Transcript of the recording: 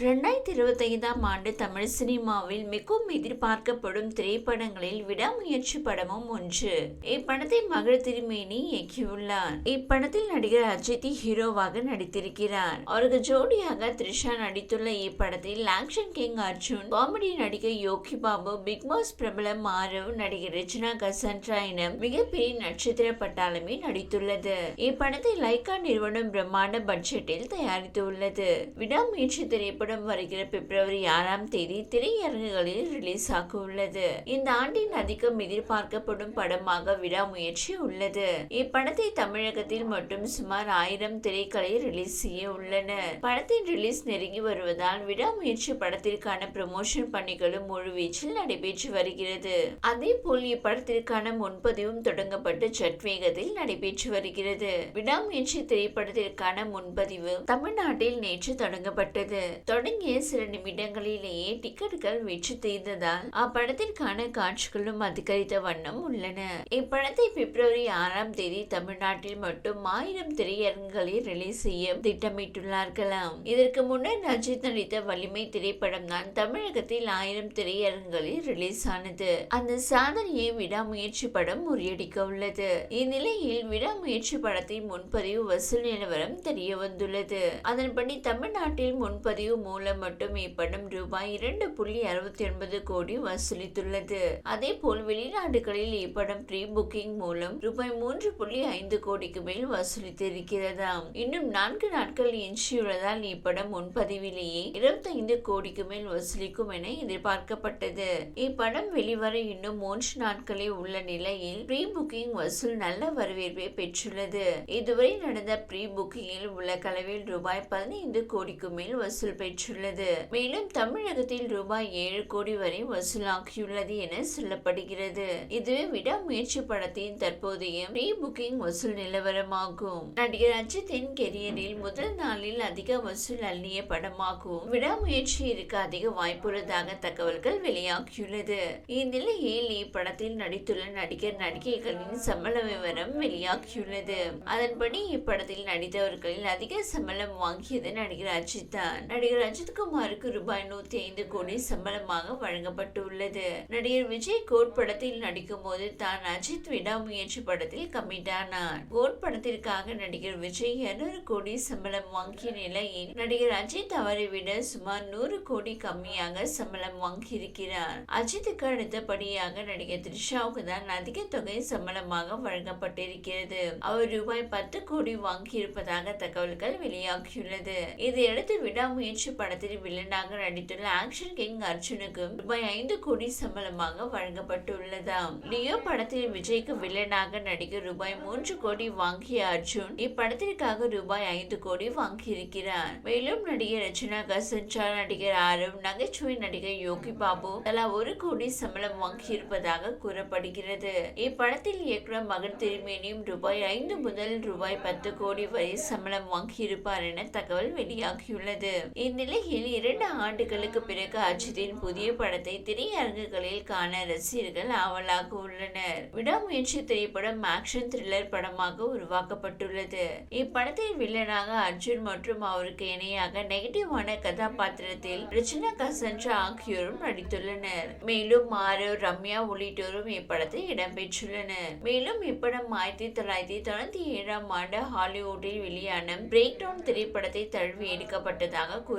ரெண்டாயிரத்தி இருபத்தைந்தாம் ஆண்டு தமிழ் சினிமாவில் மிகவும் எதிர்பார்க்கப்படும் திரைப்படங்களில் விடாமுயற்சி படமும் ஒன்று. இப்படத்தை மகள் திருமேனி இயக்கியுள்ளார். இப்படத்தில் நடிகர் அஜித் ஹீரோவாக நடித்திருக்கிறார். அவருக்கு ஜோடியாக த்ரிஷா நடித்துள்ள இப்படத்தில் ஆக்ஷன் கிங் அர்ஜுன் காமெடி நடிகர் யோகி பாபு பிக் பாஸ் பிரபலம் மாரவ் நடிகர் ரச்சனா கசன்ட்ரா என மிகப்பெரிய நட்சத்திர பட்டாளமே நடித்துள்ளது. இப்படத்தை லைகா நிறுவனம் பிரம்மாண்ட பட்ஜெட்டில் தயாரித்துள்ளது. விடாமுயற்சி திரைப்படம் திரைப்படம் வருகிற பிப்ரவரி ஆறாம் தேதி திரையரங்குகளில் ரிலீஸ் ஆக உள்ளது இந்த ஆண்டின் அதிகம் எதிர்பார்க்கப்படும் படமாக விடாமுயற்சி உள்ளது. இப்படத்தை தமிழகத்தில் மட்டும் சுமார் ஆயிரம் திரைக்களை ரிலீஸ் செய்ய உள்ளன. படத்தின் ரிலீஸ் நெருங்கி வருவதால் விடாமுயற்சி படத்திற்கான ப்ரமோஷன் பணிகளும் முழுவீச்சில் நடைபெற்று வருகிறது. அதே போல் இப்படத்திற்கான முன்பதிவும் தொடங்கப்பட்டு சட்வேகத்தில் நடைபெற்று வருகிறது. விடாமுயற்சி திரைப்படத்திற்கான முன்பதிவு தமிழ்நாட்டில் நேற்று தொடங்கப்பட்டது. தொடங்கிய சில நிமிடங்களிலேயே டிக்கெட்டுகள் வெற்றி தேர்ந்ததால் அப்படத்திற்கான காட்சிகளும் அதிகரித்த வண்ணம் உள்ளன. இப்படத்தை பிப்ரவரி ஆறாம் தேதி தமிழ்நாட்டில் மட்டும் ஆயிரம் திரையரங்குகளில் ரிலீஸ் செய்ய திட்டமிட்டுள்ளார்களாம். இதற்கு முன்னர் அஜித் நடித்த வலிமை திரைப்படம் தான் தமிழகத்தில் ஆயிரம் திரையரங்குகளில் ரிலீஸ் ஆனது. அந்த சாதனையை விடாமுயற்சி படம் முறியடிக்க உள்ளது. இந்நிலையில் விடாமுயற்சி படத்தின் முன்பதிவு வசூல் நிலவரம் தெரிய வந்துள்ளது அதன்படி தமிழ்நாட்டில் முன்பதிவு மூலம் மட்டும் இப்படம் ரூபாய் இரண்டு புள்ளி அறுபத்தி ஒன்பது கோடி வசூலித்துள்ளது. அதே போல் வெளிநாடுகளில் இப்படம் ப்ரீ புக்கிங் மூலம் ரூபாய் மூன்று புள்ளி ஐந்து கோடிக்கு மேல் வசூலித்திருக்கிறதாம். இன்னும் நான்கு நாட்கள் எஞ்சியுள்ளதால் இப்படம் முன்பதிவிலேயே இருபத்தைந்து கோடிக்கு மேல் வசூலிக்கும் என எதிர்பார்க்கப்பட்டது. இப்படம் வெளிவர இன்னும் மூன்று நாட்களே உள்ள நிலையில் ப்ரீ புக்கிங் வசூல் நல்ல வரவேற்பை பெற்றுள்ளது. இதுவரை நடந்த ப்ரீ புக்கிங்கில் உலகளவில் ரூபாய் பதினைந்து கோடிக்கு மேல் வசூல் பெற்றுள்ளது மேலும் தமிழகத்தில் ரூபாய் ஏழு கோடி வரை வசூலாகியுள்ளது என சொல்லப்படுகிறது. இது விடாமுயற்சி படத்தின் தற்போதைய ப்ரீ புக்கிங் வசூல் நிலவரமாகும். நடிகர் அஜித்தின் கெரியரில் முதல் நாளில் அதிக வசூல் அள்ளிய படமாகவும் விடாமுயற்சி இருக்க அதிக வாய்ப்புள்ளதாக தகவல்கள் வெளியாகியுள்ளது. இந்நிலையில் இப்படத்தில் நடித்துள்ள நடிகர் நடிகைகளின் சம்பள விவரம் வெளியாகியுள்ளது. அதன்படி இப்படத்தில் நடித்தவர்களில் அதிக சம்பளம் வாங்கியது நடிகர் அஜித் தான் நடிகர் அஜித் குமாருக்கு ரூபாய் நூத்தி ஐந்து கோடி சம்பளமாக வழங்கப்பட்டுள்ளது. நடிகர் விஜய் கோட் படத்தில் நடிக்கும் போது தான் அஜித் விடாமுயற்சி படத்தில் கமிட் ஆனார். கோட் படத்திற்காக நடிகர் விஜய் இருநூறு கோடி சம்பளம் வாங்கிய நிலையில் நடிகர் அஜித் அவரை விட சுமார் நூறு கோடி கம்மியாக சம்பளம் வாங்கியிருக்கிறார். அஜித்துக்கு அடுத்தபடியாக நடிகர் த்ரிஷாவுக்கு தான் அதிக தொகை சம்பளமாக வழங்கப்பட்டிருக்கிறது. அவர் ரூபாய் பத்து கோடி வாங்கியிருப்பதாக தகவல்கள் வெளியாகியுள்ளது. இதையடுத்து விடாமுயற்சி படத்தில் வில்லனாக நடித்துள்ள ஆக்ஷன் கிங் அர்ஜுனுக்கு ரூபாய் ஐந்து கோடி சம்பளமாக வழங்கப்பட்டுள்ளதாம். லியோ படத்தில் விஜய்க்கு வில்லனாக நடிக்க ரூபாய் மூன்று கோடி வாங்கிய அர்ஜுன் இப்படத்திற்காக ரூபாய் ஐந்து கோடி வாங்கியிருக்கிறார். மேலும் நடிகர் ரச்சனா கசன்சா நடிகர் ஆரவ் நகைச்சுவை நடிகர் யோகி பாபு தலா ஒரு கோடி சம்பளம் வாங்கியிருப்பதாக கூறப்படுகிறது. இப்படத்தில் இயக்குனர் மகன் திருமேனியும் ரூபாய் ஐந்து முதல் ரூபாய் பத்து கோடி வரை சம்பளம் வாங்கியிருப்பார் என தகவல் வெளியாகியுள்ளது. இந்நிலையில் இரண்டு ஆண்டுகளுக்கு பிறகு அஜித்தின் புதிய படத்தை திரையரங்குகளில் காண ரசிகர்கள் ஆவலாக உள்ளனர். விடாமுயற்சி திரைப்படம் ஆக்ஷன் த்ரில்லர் படமாக உருவாக்கப்பட்டுள்ளது. இப்படத்தின் வில்லனாக அர்ஜுன் மற்றும் அவருக்கு இணையாக நெகட்டிவான கதாபாத்திரத்தில் ரிச்சனா கசன்ட்ரா ஆகியோரும் நடித்துள்ளனர். மேலும் மாரு ரம்யா உள்ளிட்டோரும் இப்படத்தில் இடம்பெற்றுள்ளனர். மேலும் இப்படம் ஆயிரத்தி தொள்ளாயிரத்தி தொண்ணூத்தி ஏழாம் ஆண்டு ஹாலிவுட்டில் வெளியான பிரேக் டவுன் திரைப்படத்தை தழுவி எடுக்கப்பட்டதாக